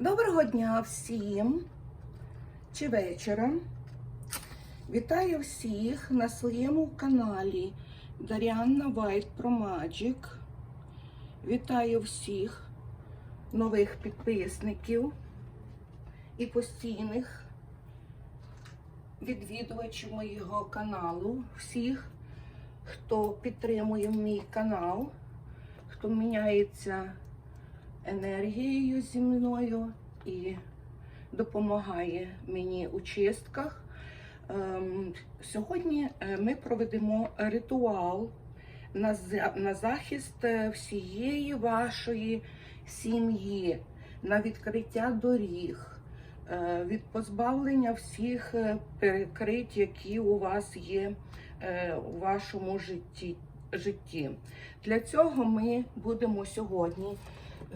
Доброго дня всім чи вечора. Вітаю всіх на своєму каналі Даріанна White Pro Magic. Вітаю всіх нових підписників і постійних відвідувачів моєго каналу. Всіх, хто підтримує мій канал, хто міняється енергією зі мною і допомагає мені у чистках. Ем, Сьогодні е, ми проведемо ритуал на, захист е, всієї вашої сім'ї, на відкриття доріг, е, від позбавлення всіх перекрить, які у вас є у вашому житті. Для цього ми будемо сьогодні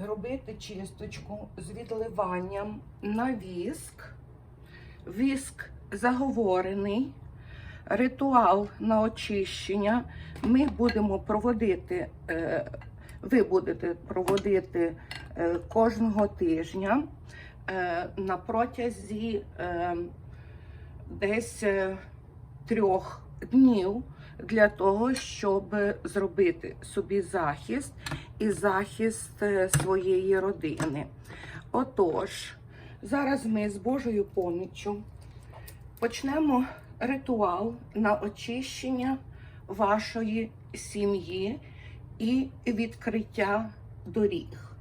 робити чисточку з відливанням на віск. Віск заговорений, ритуал на очищення. Ми будемо проводити, е, ви будете проводити е, кожного тижня е, на протязі десь трьох днів для того, щоб зробити собі захист і захист е, своєї родини. Отож, зараз ми з Божою поміччю почнемо ритуал на очищення вашої сім'ї і відкриття доріг.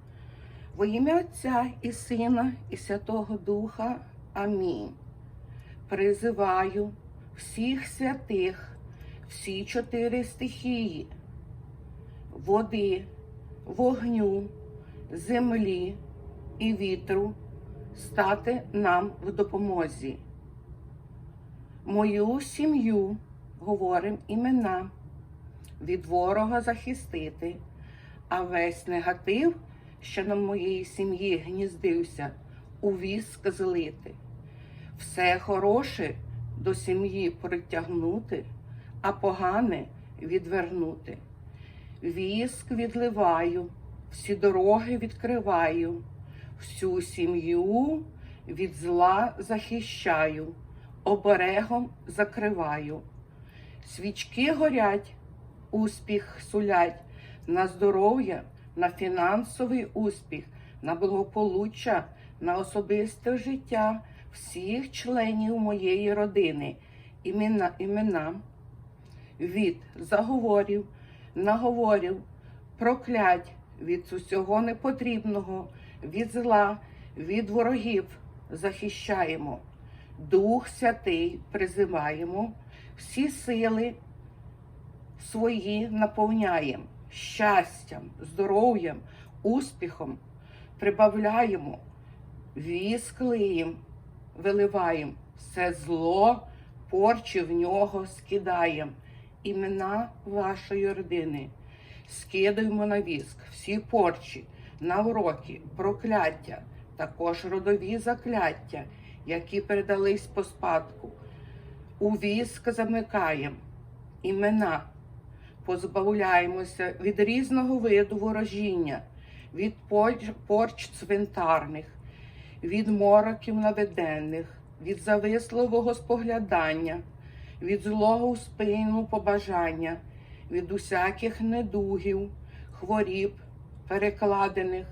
Во ім'я Отця і Сина, і Святого Духа. Амінь. Призиваю всіх святих, всі чотири стихії, води, вогню, землі і вітру стати нам в допомозі. Мою сім'ю, говорим імена, від ворога захистити, а весь негатив, що на моїй сім'ї гніздився, у віск злити. Все хороше до сім'ї притягнути, а погане відвернути. Віск відливаю, всі дороги відкриваю, всю сім'ю від зла захищаю, оберегом закриваю. Свічки горять, успіх сулять на здоров'я, на фінансовий успіх, на благополуччя, на особисте життя всіх членів моєї родини, імена, імена від заговорів, наговорів, проклять від усього непотрібного, від зла, від ворогів захищаємо. Дух Святий призиваємо, всі сили свої наповняємо щастям, здоров'ям, успіхом, прибавляємо, віск лиєм, виливаємо, все зло, порчі в нього скидаємо. Імена вашої родини. Скидаємо на віск всі порчі, навроки, прокляття, також родові закляття, які передались по спадку. У віск замикаємо імена, позбавляємося від різного виду ворожіння, від порч, цвинтарних, від мороків наведенних, від зависливого споглядання, від злого спину побажання, від усяких недугів, хворіб, перекладених.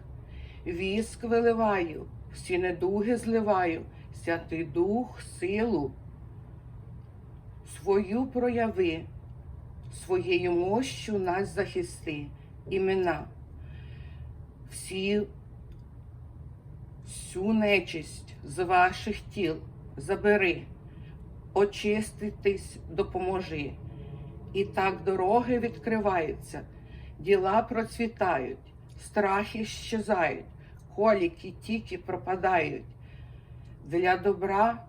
Віск виливаю, всі недуги зливаю, святий дух, силу свою прояви, своєю мощю нас захисти, імена, всі, всю нечисть з ваших тіл забери, очиститись допоможи. І так дороги відкриваються, діла процвітають, страхи щезають, коліки тільки пропадають. Для добра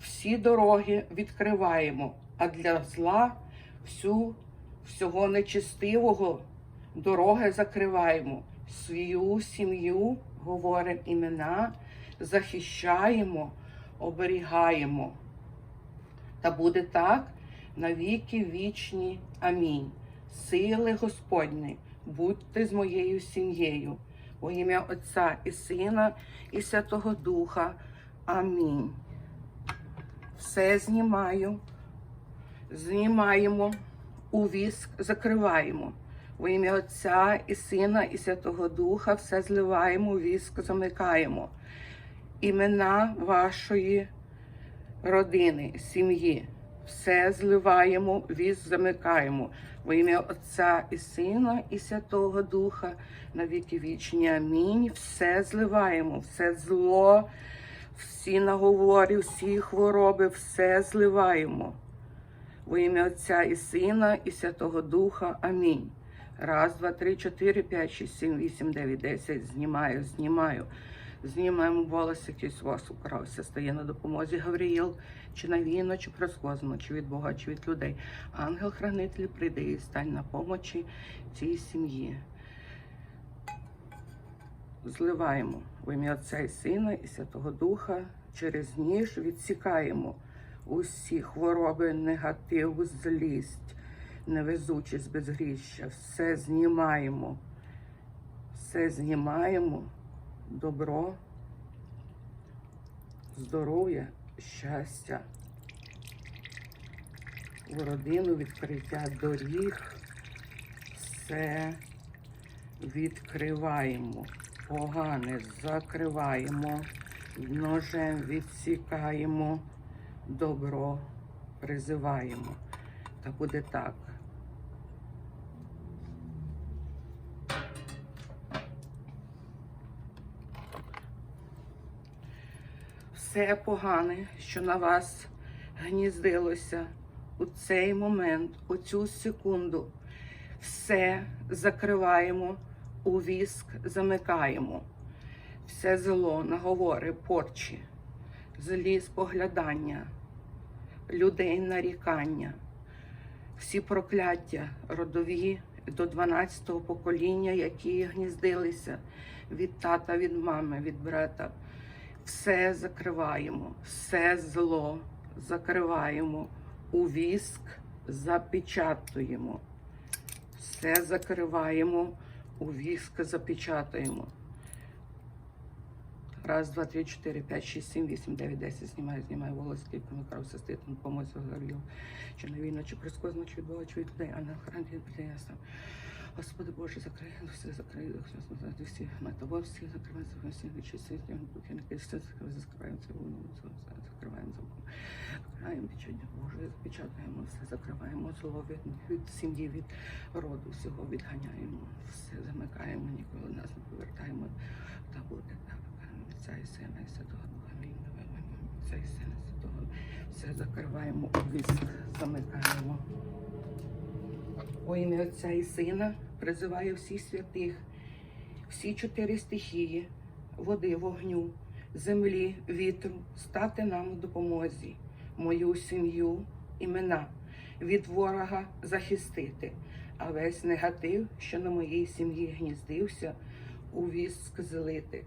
всі дороги відкриваємо, а для зла всю всього нечистивого дороги закриваємо. Свою сім'ю говоримо імена, захищаємо, оберігаємо. Та буде так на віки вічні. Амінь. Сили Господні, будьте з моєю сім'єю. У ім'я Отця і Сина, і Святого Духа. Амінь. Все знімаю, знімаємо у віск, закриваємо. У ім'я Отця і Сина, і Святого Духа все зливаємо, віск замикаємо. Імена вашої родини, сім'ї. Все зливаємо, віз замикаємо. Во ім'я Отця і Сина, і Святого Духа на віки вічні. Амінь. Все зливаємо, все зло, всі наговори, всі хвороби, все зливаємо. Во ім'я Отця і Сина, і Святого Духа. Амінь. Раз, два, три, чотири, п'ять, шість, сім, вісім, дев'ять, десять. Знімаю, знімаю. Знімаємо волос, який з вас укрався, стає на допомозі Гавріїл, чи навійно, чи просказано, чи від Бога, чи від людей. Ангел-хранитель прийде і стань на помочі цій сім'ї. Зливаємо в ім'я Отця і Сина і Святого Духа через ніж відсікаємо усі хвороби, негатив, злість, невезучість, безгріща. Все знімаємо, все знімаємо добро, здоров'я, щастя, в родину відкриття доріг, все відкриваємо, погане закриваємо, ножем відсікаємо, добро призиваємо. Та буде так. Все погане, що на вас гніздилося у цей момент, у цю секунду, все закриваємо, у віск замикаємо, все зло, наговори, порчі, злі споглядання, людей нарікання, всі прокляття родові до 12-го покоління, які гніздилися від тата, від мами, від брата все закриваємо, все зло закриваємо, у віск запечатуємо. Все закриваємо, у віск запечатуємо. Раз, два, три, чотири, п'ять, шість, сім, вісім, дев'ять, десять. Знімаю, знімаю волос, скільки кров сестит, на помозі горів. Чи на війну, чи прискозно, чи від Бога, чи від людей, а на охрані ясно. Господи Боже, закрий, все закрий, все, всі метово, всі закривай, всі вичисти, поки не кисти, закриваємо це воно, закриваємо замком. Закриваємо печення Боже, запечатаємо, все закриваємо, зло від, від сім'ї, від роду, всього відганяємо, все замикаємо, ніколи нас не повертаємо. Та буде так. Отця і Сина, і Святого Духа. Амінь. Отця і Сина, Святого. Все закриваємо, обвіск замикаємо. У ім'я Отця і Сина призиваю всіх святих, всі чотири стихії, води, вогню, землі, вітру, стати нам у допомозі, мою сім'ю, імена, від ворога захистити, а весь негатив, що на моїй сім'ї гніздився, у віск злити.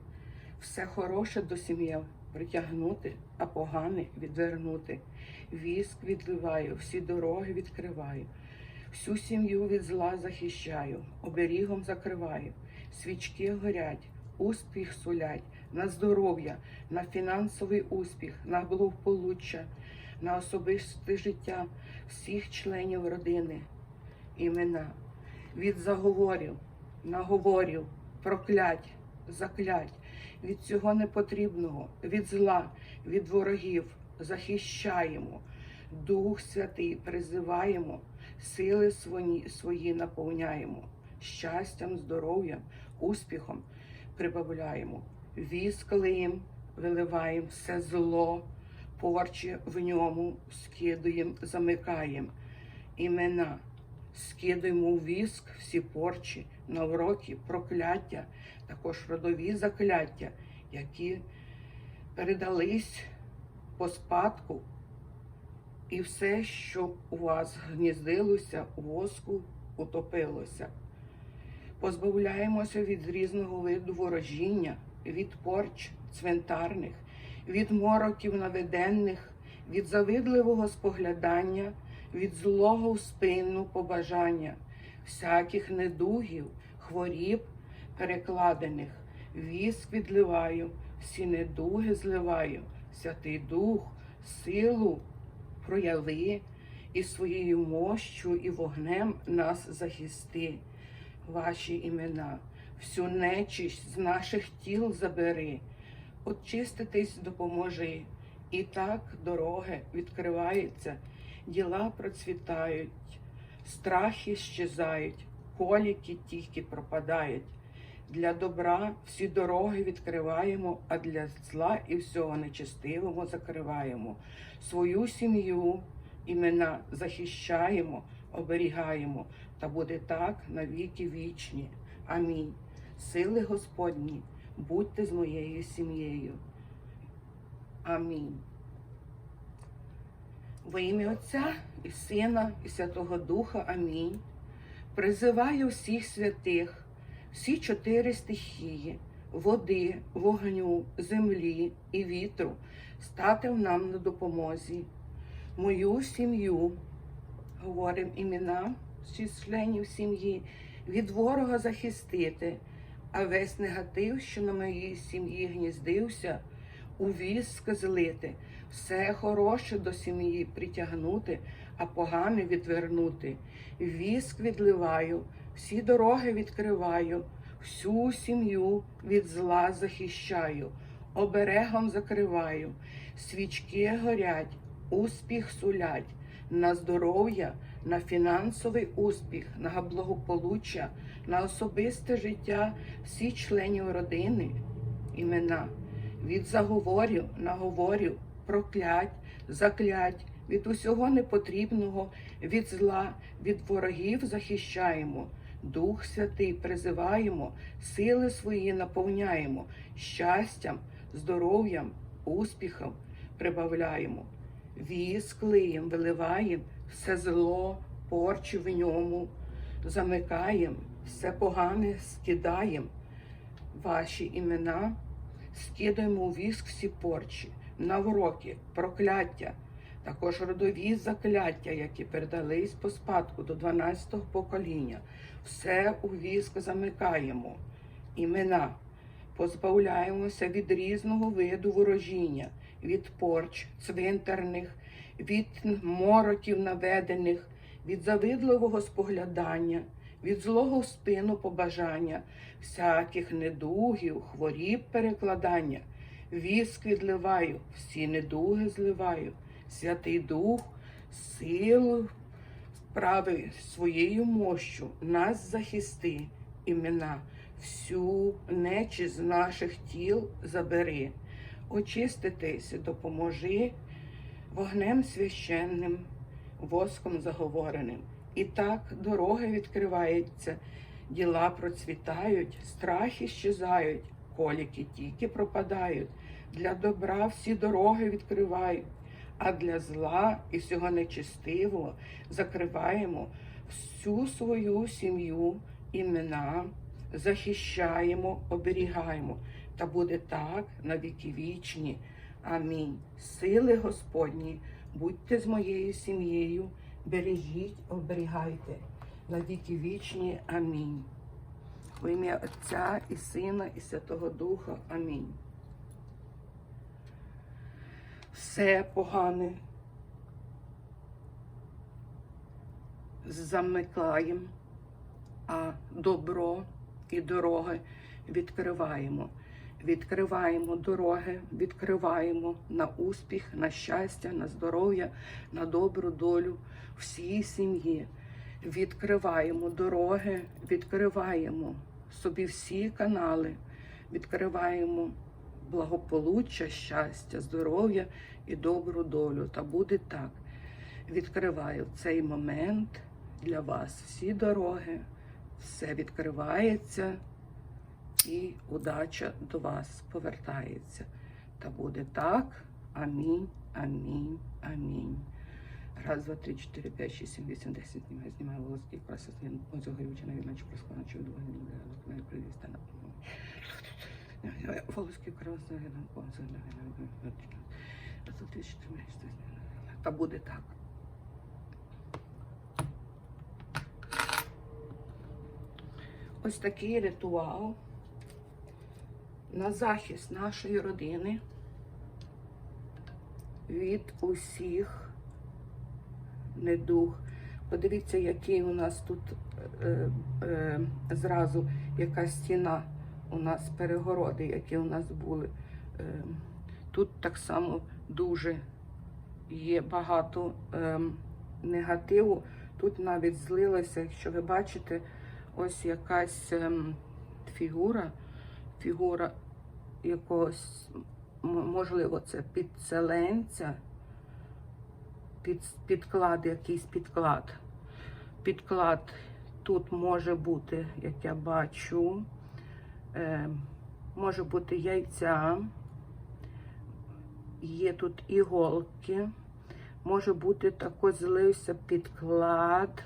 Все хороше до сім'ї притягнути, а погане відвернути. Віск відливаю, всі дороги відкриваю. Всю сім'ю від зла захищаю, оберігом закриваю, свічки горять, успіх сулять. На здоров'я, на фінансовий успіх, на благополуччя, на особисте життя всіх членів родини, імена, від заговорів, наговорів, проклять, заклять, від цього непотрібного, від зла, від ворогів захищаємо. Дух Святий призиваємо, сили свої, свої наповняємо, щастям, здоров'ям, успіхом прибавляємо, віск лиєм, виливаємо все зло, порчі в ньому скидуємо, замикаємо імена, скидуємо у віск всі порчі, навроки, прокляття, також родові закляття, які передались по спадку. І все, що у вас гніздилося, у воску утопилося. Позбавляємося від різного виду ворожіння, від порч цвинтарних, від мороків наведенних, від завидливого споглядання, від злого в спину побажання, всяких недугів, хворіб перекладених, віск відливаю, всі недуги зливаю, Святий Дух, силу прояви і своєю мощю і вогнем нас захисти. Ваші імена, всю нечисть з наших тіл забери, очиститись допоможи. І так дороги відкриваються, діла процвітають, страхи щезають, коліки тільки пропадають. Для добра всі дороги відкриваємо, а для зла і всього нечестивого закриваємо. Свою сім'ю, імена захищаємо, оберігаємо, та буде так на віки вічні. Амінь. Сили Господні, будьте з моєю сім'єю. Амінь. Во ім'я Отця і Сина, і Святого Духа. Амінь. Призиваю всіх святих, всі чотири стихії, води, вогню, землі і вітру, стати нам на допомозі. Мою сім'ю, говоримо імена всіх членів сім'ї, від ворога захистити, а весь негатив, що на моїй сім'ї гніздився, у віск злити, все хороше до сім'ї притягнути, а погане відвернути. Віск відливаю, всі дороги відкриваю, всю сім'ю від зла захищаю, оберегом закриваю, свічки горять, успіх сулять, на здоров'я, на фінансовий успіх, на благополуччя, на особисте життя всіх членів родини, імена. Від заговорів, наговорів, проклять, заклять, від усього непотрібного, від зла, від ворогів захищаємо. Дух Святий призиваємо, сили свої наповняємо, щастям, здоров'ям, успіхом прибавляємо. Віск лиєм, виливаємо, все зло, порчу в ньому, замикаємо, все погане скидаємо. Ваші імена скидаємо у віск всі порчі, навроки, прокляття, також родові закляття, які передались по спадку до 12-го покоління. Все у віск замикаємо. Імена. Позбавляємося від різного виду ворожіння, від порч, цвинтарних, від мороків наведених, від завидливого споглядання, від злого спину побажання, всяких недугів, хворіб перекладання. Віск відливаю, всі недуги зливаю, Святий Дух, силу справи своєю мощу нас захисти, імена, всю нечість з наших тіл забери, очиститися, допоможи вогнем священним, воском заговореним. І так дороги відкриваються, діла процвітають, страхи щезають, коліки тільки пропадають. Для добра всі дороги відкривають, а для зла і всього нечистивого закриваємо всю свою сім'ю, імена, захищаємо, оберігаємо. Та буде так на віки вічні. Амінь. Сили Господні, будьте з моєю сім'єю, бережіть, оберігайте на віки вічні. Амінь. В ім'я Отця і Сина, і Святого Духа. Амінь. Все погане замикаємо, а добро і дороги відкриваємо. Відкриваємо дороги, відкриваємо на успіх, на щастя, на здоров'я, на добру долю всій сім'ї. Відкриваємо дороги, відкриваємо собі всі канали, відкриваємо благополуччя, щастя, здоров'я і добру долю. Та буде так. Відкриваю цей момент для вас всі дороги, все відкривається і удача до вас повертається. Та буде так. Амінь, амінь, амінь. Раз, два, три, чотири, п'ять, шість, сім, вісім, десять. Знімаю, знімаю волоски, краса, озогрівча, навіть чи проскона, чи не буде, не привізти на П'ять, шість, Та буде так. Ось такий ритуал на захист нашої родини від усіх недуг. Подивіться, який у нас тут е, е, зразу яка стіна у нас перегороди, які у нас були. Е, тут так само дуже є багато е, негативу. Тут навіть злилося, якщо ви бачите, ось якась ем, фігура, фігура якогось, можливо, це підселенця, під, підклад, якийсь підклад. Підклад тут може бути, як я бачу, може бути яйця, є тут іголки, може бути також злився підклад,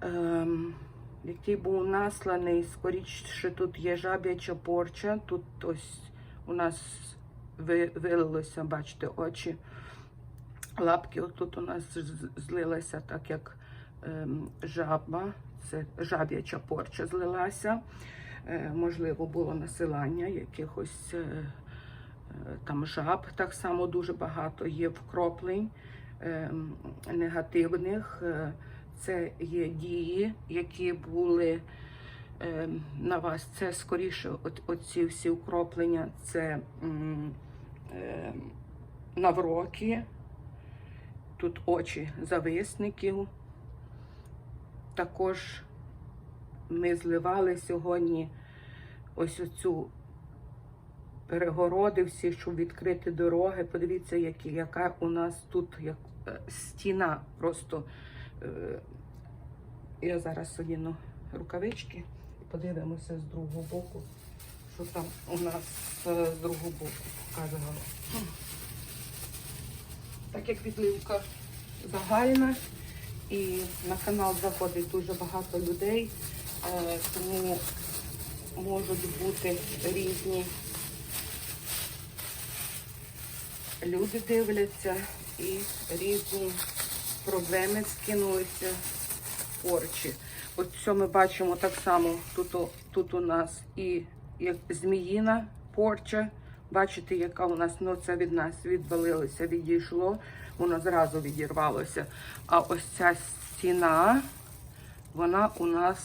ем, який був насланий, скоріше тут є жаб'яча порча, тут ось у нас ви- вилилося, бачите, очі. Лапки отут у нас злилася, так як ем, жаба, це жаб'яча порча злилася. Е, можливо, було насилання якихось е, е, там жаб. Так само дуже багато є вкроплень негативних. Це є дії, які були на вас. Це скоріше, оці всі укроплення, це навроки. Тут очі зависників. Також ми зливали сьогодні ось оцю перегороди всі, щоб відкрити дороги. Подивіться, які, яка у нас тут як, е, стіна. Просто е, я зараз одіну рукавички і подивимося з другого боку, що там у нас е, з другого боку показувало. Так як відливка загальна і на канал заходить дуже багато людей, тому можуть бути різні люди дивляться і різні проблеми скинулися порчі. От що ми бачимо так само, тут, тут у нас і як зміїна порча. Бачите, яка у нас, ну від нас відвалилося, відійшло, воно зразу відірвалося. А ось ця стіна, вона у нас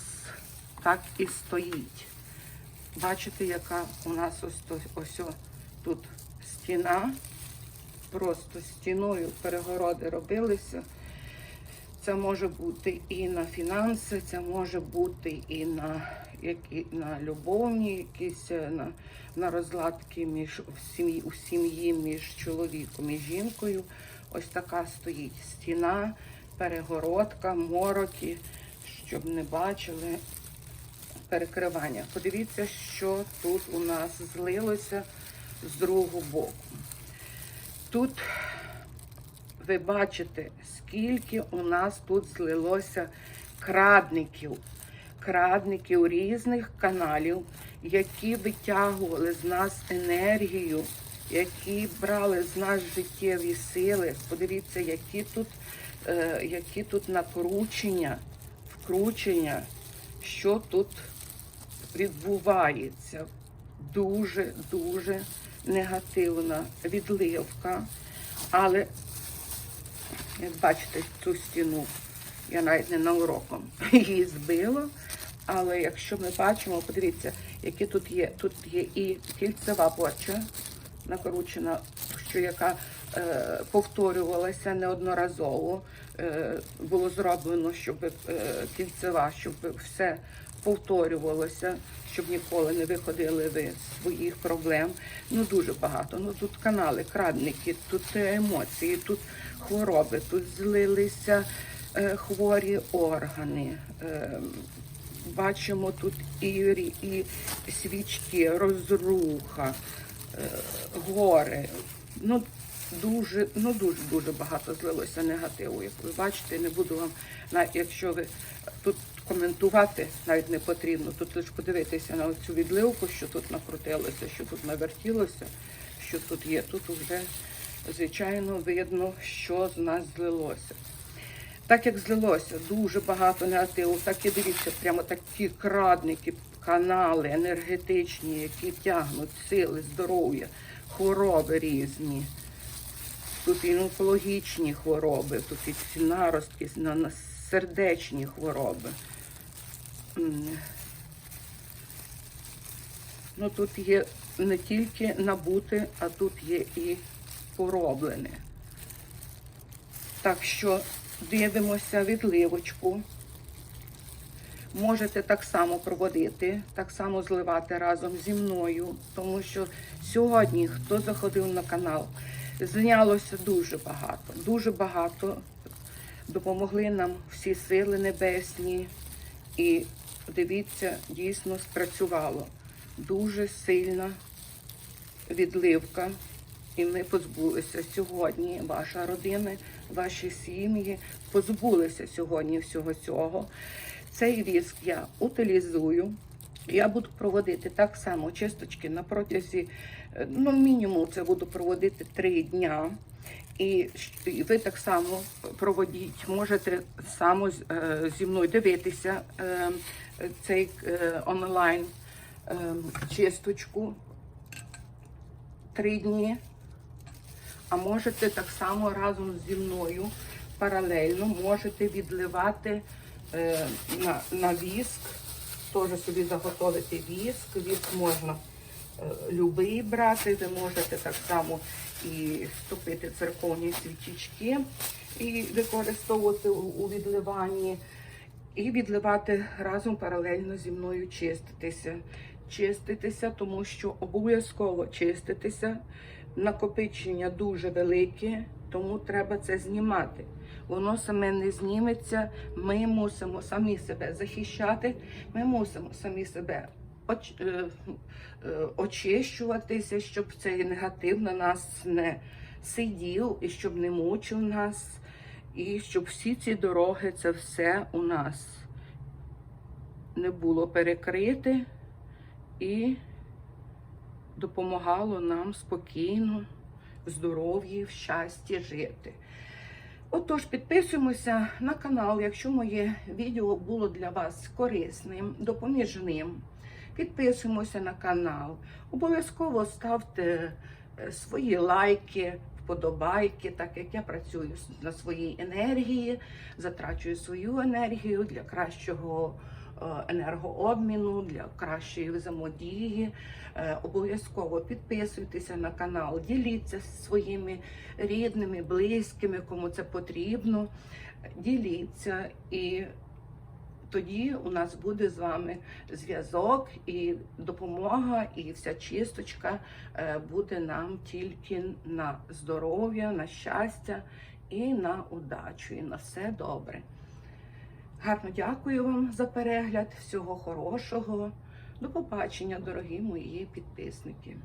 так і стоїть. Бачите, яка у нас ось, то- ось тут стіна. Просто стіною перегороди робилися. Це може бути і на фінанси, це може бути і на, які, на любовні, якісь е, на, на розладки між в сім'ї, у сім'ї між чоловіком і жінкою. Ось така стоїть стіна, перегородка, мороки, щоб не бачили перекривання. Подивіться, що тут у нас злилося з другого боку. Тут ви бачите, скільки у нас тут злилося крадників, крадників різних каналів, які витягували з нас енергію, які брали з нас життєві сили. Подивіться, які тут, е, які тут накручення, вкручення, що тут відбувається. Дуже, дуже негативна відливка. Але як бачите, цю стіну я навіть не науроком її збила. Але якщо ми бачимо, подивіться, які тут є. Тут є і кільцева порча накручена, що яка е, повторювалася неодноразово. Е, було зроблено, щоб е, кільцева, щоб все повторювалося, щоб ніколи не виходили ви з своїх проблем. Ну дуже багато. Ну тут канали, крадники, тут емоції, тут хвороби, тут злилися е, хворі органи. Е, бачимо тут і, рі- і свічки, розруха, е, гори. Ну, дуже, ну дуже дуже багато злилося негативу. Як ви бачите, не буду вам, якщо ви тут коментувати навіть не потрібно. Тут лише подивитися на цю відливку, що тут накрутилося, що тут навертілося, що тут є. Тут вже, звичайно, видно, що з нас злилося. Так як злилося дуже багато негативу, так і дивіться, прямо такі крадники, канали енергетичні, які тягнуть сили, здоров'я, хвороби різні. Тут і онкологічні хвороби, тут і ці наростки, на- на сердечні хвороби. Ну, тут є не тільки набути, а тут є і пороблене. Так що дивимося відливочку. Можете так само проводити, так само зливати разом зі мною, тому що сьогодні, хто заходив на канал, знялося дуже багато, дуже багато. Допомогли нам всі сили небесні. І дивіться, дійсно спрацювало. Дуже сильна відливка. І ми позбулися сьогодні, ваша родина, ваші сім'ї позбулися сьогодні всього цього. Цей віск я утилізую. Я буду проводити так само чисточки на протязі, е, ну, мінімум це буду проводити три дня. І ви так само проводіть, можете само е, зі мною дивитися е, цей е, онлайн чисточку три дні. А можете так само разом зі мною паралельно можете відливати на, на віск, теж собі заготовити віск. Віск можна любий брати, ви можете так само і топити церковні свічечки і використовувати у, відливанні. І відливати разом паралельно зі мною чиститися. Чиститися, тому що обов'язково чиститися. Накопичення дуже велике, тому треба це знімати. Воно саме не зніметься. Ми мусимо самі себе захищати. Ми мусимо самі себе оч- е, е, очищуватися, щоб цей негатив на нас не сидів і щоб не мучив нас. І щоб всі ці дороги, це все у нас не було перекрите і допомагало нам спокійно, в здоров'ї, в щасті жити. Отож, підписуємося на канал, якщо моє відео було для вас корисним, допоміжним. Підписуємося на канал. Обов'язково ставте е, свої лайки, вподобайки, так як я працюю на своїй енергії, затрачую свою енергію для кращого е, енергообміну, для кращої взаємодії. Е, Обов'язково підписуйтеся на канал, діліться зі своїми рідними, близькими, кому це потрібно. Діліться і тоді у нас буде з вами зв'язок і допомога, і вся чисточка е, буде нам тільки на здоров'я, на щастя і на удачу, і на все добре. Гарно дякую вам за перегляд. Всього хорошого. До побачення, дорогі мої підписники.